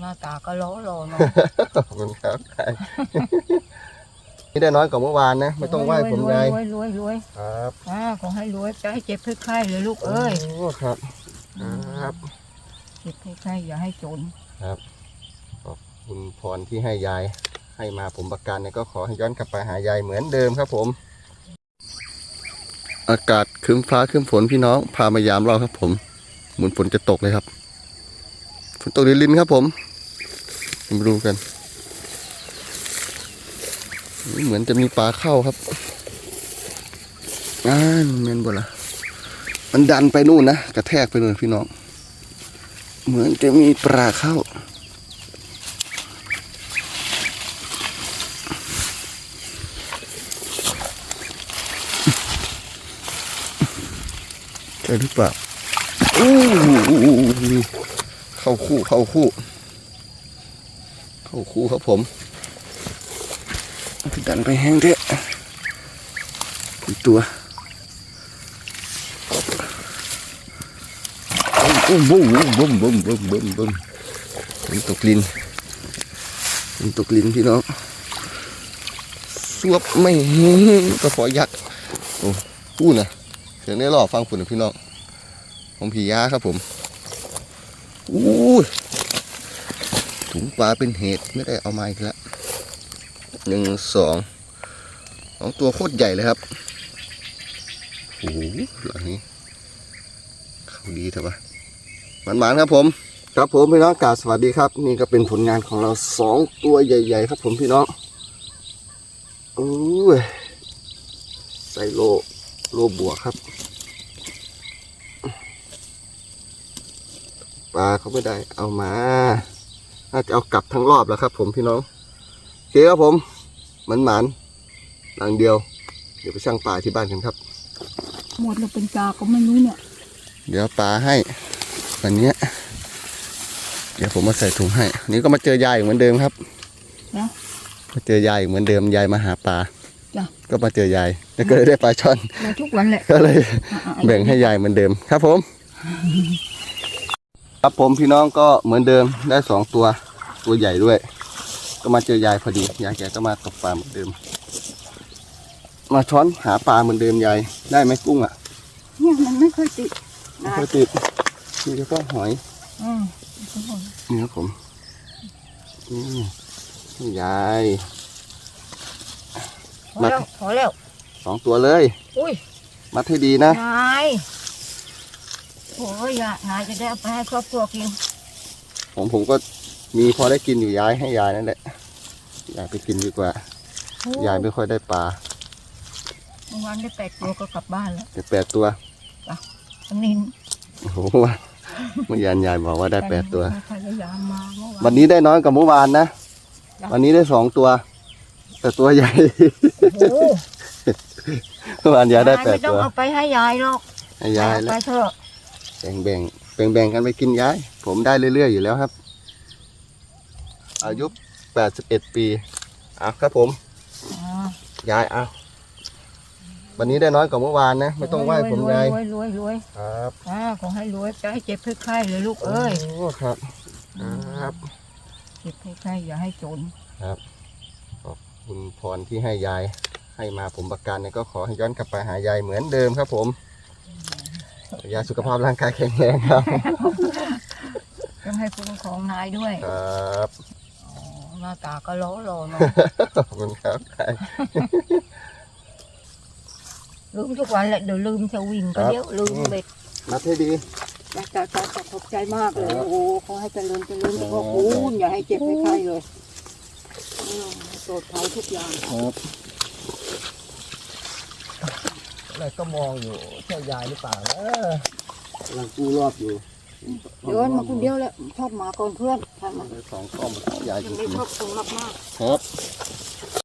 หน้าตาก็ล้อรอเนาะขอบคุณครับนี่ได้น้อยกว่าเมื่อวานนะ ไม่ต้องไหว้ผมรยาวยยรวยรวยรวยครับอ่าขอให้รวยจะให้เจ็บให้ไข้เลยลูกเอ้ยโอ้ครับ ครับเจ็บให้ไข้อย่าให้จนคุณพรที่ให้ยาย ให้มาผมประกันเนี่ยก็ขอให้ย้อนกลับไปหายายเหมือนเดิมครับผม อากาศครึ้มฟ้าครึ้มฝนพี่น้องพามายามเราครับผม เหมือนฝนจะตกเลยครับฝนตกลินๆครับผม มาดูกัน เหมือนจะมีปลาเข้าครับอ่านแมนบ่ละมันดันไปนู่นนะกระแทกไปนู่นพี่น้อง เหมือนจะมีปลาเข้าใช่หรือเปล่าอู้เข้าคู่เข้าคู่ เข้าคู่ครับผมดันไปแห้งเถอะอีกตัวบุ้มบุ้มบุ้มบุ้มบุ้มบุ้มบุ้มผมตกลินผมตกลินพี่น้องสวบไม่ก็ขอยักษ์โอ้พูดนะเสียงได้หล่อฟังฝุ่นนะพี่น้องของผียาครับผมอู้ย ถุงปลาเป็นเหตุไม่ได้เอามาอีกแล้วหนึ่งสองสองตัวโคตรใหญ่เลยครับโอ้โหหลังนี้เขาดีเถอะปะมันหมานๆครับผม ครับผมพี่น้องกาสวัสดีครับ นี่ก็เป็นผลงานของเราสองตัวใหญ่ ๆ ครับ ผมพี่น้องอู้ยใส่โลโลบวกครับปลาเขาไม่ได้เอามา น่าจะเอากลับทั้งรอบแล้วครับ ผมพี่น้องโอเคครับผมหมันหมานๆหลังเดียว เดี๋ยวไปช่างปลาที่บ้านกันครับ หมดแล้วเป็นจาก็ไม่รู้เนี่ย เดี๋ยวปลาให้วันเนี้ยเดี๋ยวผมมาใส่ถุงให้วันนี้ก็มาเจอยายอีกเหมือนเดิมครับนะมาเจอยายอีกเหมือนเดิมยายมาหาปลาจ้ะ ก็มาเจอยายแล้วก็เลยได้ปลาช่อน มาทุกวันแหละก็เลย อะๆแบ่งให้ยายเหมือนเดิมครับผม ครับผมพี่น้องก็เหมือนเดิมได้สองตัวตัวใหญ่ด้วย ก็มาเจอยายพอดียายแกก็มาตกปลาเหมือนเดิม มาช้อนหาปลาเหมือนเดิมยายได้ไหมกุ้งอะเนี่ยมันไม่ค่อยติดไม่ค่อยติดมีเฉพาะหอยอืมนี่ครับผมนี่นี่ยายพอแล้วพอแล้วสองตัวเลย อุ้ยมัดให้ดีนะนาย โอ้ยยายนายจะได้เอาไปให้ครอบครัวกินของผมก็มีพอได้กินอยู่ยายให้ยายนั่นแหละยายไปกินดีกว่า โอ้ยายไม่ค่อยได้ปลาเมื่อวานได้แปดตัวก็กลับบ้านแล้วแต่แปดตัว อันนี้โอ้โหเมื่อยานยายบอกว่าได้แปดตัว พยายามมาเมื่อวานวันนี้ได้น้อยกว่าเมื่อวานนะจ้ะวันนี้ได้สองตัว แต่ตัวใหญ่ โอ้โหเมื่อวานยายได้แปดไม่ต้อตังวเอาไปให้ยายหรอกให้ยายเอแล้วไปเถอะ แบ่งแบ่งแบ่งแบ่งกันไปกินยาย ผมได้เรื่อยๆอยู่แล้วครับ อายุแปดสิบเอ็ดปีอะครับผมอ่ายายเอาวันนี้ได้น้อยกว่าเมื่อวานนะ ไม่ต้องไหว้ผมยายรวยรวยรวยครับอ่าขอให้รวยจะให้เจ็บให้ไข้เลยลูกเอ้ยโอ้ครับครับเจ็บให้ไข้อย่าให้จนคุณพรที่ให้ยายให้มาผมประกันเนี่ยก็ขอให้ย้อนกลับไปหายายเหมือนเดิมครับผม ยายสุขภาพร่างกายแข็งแรงครับต้องให้คุ้มครองนายด้วยครับอ๋อหน้าตาก็ล้อรอเนาะขอบคุณครับลืมทุกวันแหละเดี๋ยวลืมจะวิ่งก็ครับเดี๋ยวลืมเบ็ดนัดให้ดีจ้าจ้าจ้าจ้าขอบใจมากเลยครับโอ้ขอให้เจริญเจริญครับขอบคุณอย่าให้เจ็บให้ไข้เลยอืมปลอดภัยทุกอย่างครับ อะไรก็มองอยู่ใช่ยายหรือเปล่าเออกำลังกู้รอบอยู่เดินมาคนเดียวแหละชอบหมาก่อนเพื่อนทำมาสองกล้องยายจยังไม่ริงชอบคนมากมากๆครับๆ